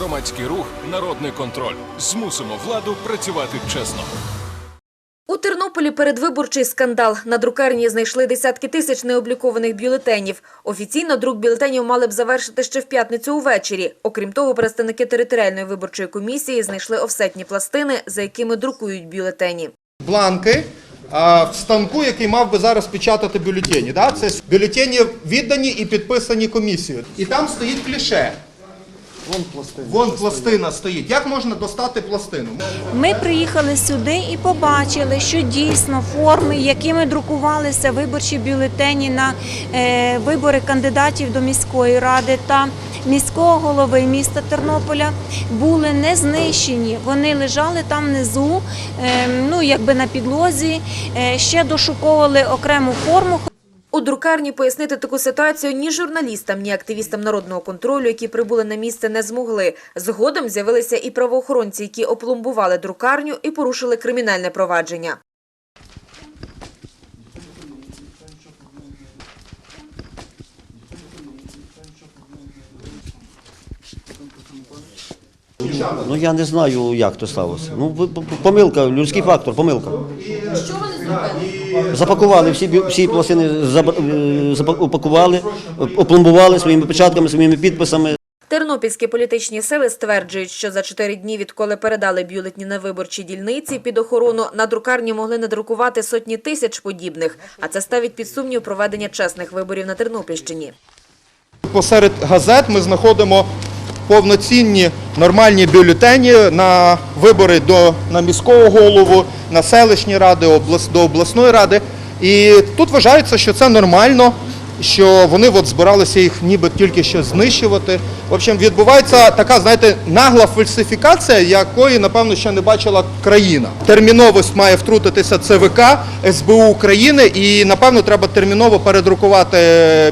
Громадський рух Народний контроль. Змусимо владу працювати чесно. У Тернополі передвиборчий скандал. На друкарні знайшли десятки тисяч необлікованих бюлетенів. Офіційно друк бюлетенів мали б завершити ще в п'ятницю увечері. Окрім того, представники територіальної виборчої комісії знайшли офсетні пластини, за якими друкують бюлетені. бланки в станку, який мав би зараз печатати бюлетені. Це бюлетені віддані і підписані комісією. І там стоїть кліше. Вон пластина. Вон пластина стоїть. Як можна достати пластину? Ми приїхали сюди і побачили, що дійсно форми, якими друкувалися виборчі бюлетені на е, вибори кандидатів до міської ради та міського голови міста Тернополя, були не знищені. Вони лежали там внизу, е, ну якби на підлозі, е, ще дошуковували окрему форму. У друкарні пояснити таку ситуацію ні журналістам, ні активістам народного контролю, які прибули на місце, не змогли. Згодом з'явилися і правоохоронці, які опломбували друкарню і порушили кримінальне провадження. Ну я не знаю, як то сталося. Ну помилка, людський фактор, помилка. Що вони зробили? Запакували всі всі пластини, забр- е, опломбували своїми печатками, своїми підписами. Тернопільські політичні сили стверджують, що за чотири дні, відколи передали бюлетні на виборчі дільниці під охорону, на друкарні могли надрукувати сотні тисяч подібних. А це ставить під сумнів проведення чесних виборів на Тернопільщині. Посеред газет ми знаходимо повноцінні нормальні бюлетені на вибори до на міського голову, на селищні ради, облас, до обласної ради. І тут вважається, що це нормально, що вони от збиралися їх ніби тільки що знищувати. В общем, відбувається така, знаєте, нагла фальсифікація, якої, напевно, ще не бачила країна. Терміновість має втрутитися ЦВК, СБУ України, і, напевно, треба терміново передрукувати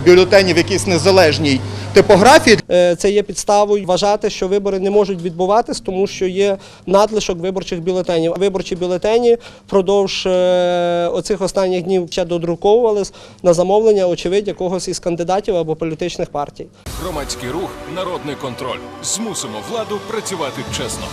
бюлетені в якійсь незалежній типографії. Е, Це є підставою вважати, що вибори не можуть відбуватись, тому що є надлишок виборчих бюлетенів. Виборчі бюлетені впродовж е, оцих останніх днів ще додруковувались на замовлення, очевидь, якогось із кандидатів або політичних партій. Громадський рух Народний контроль. Змусимо владу працювати чесно.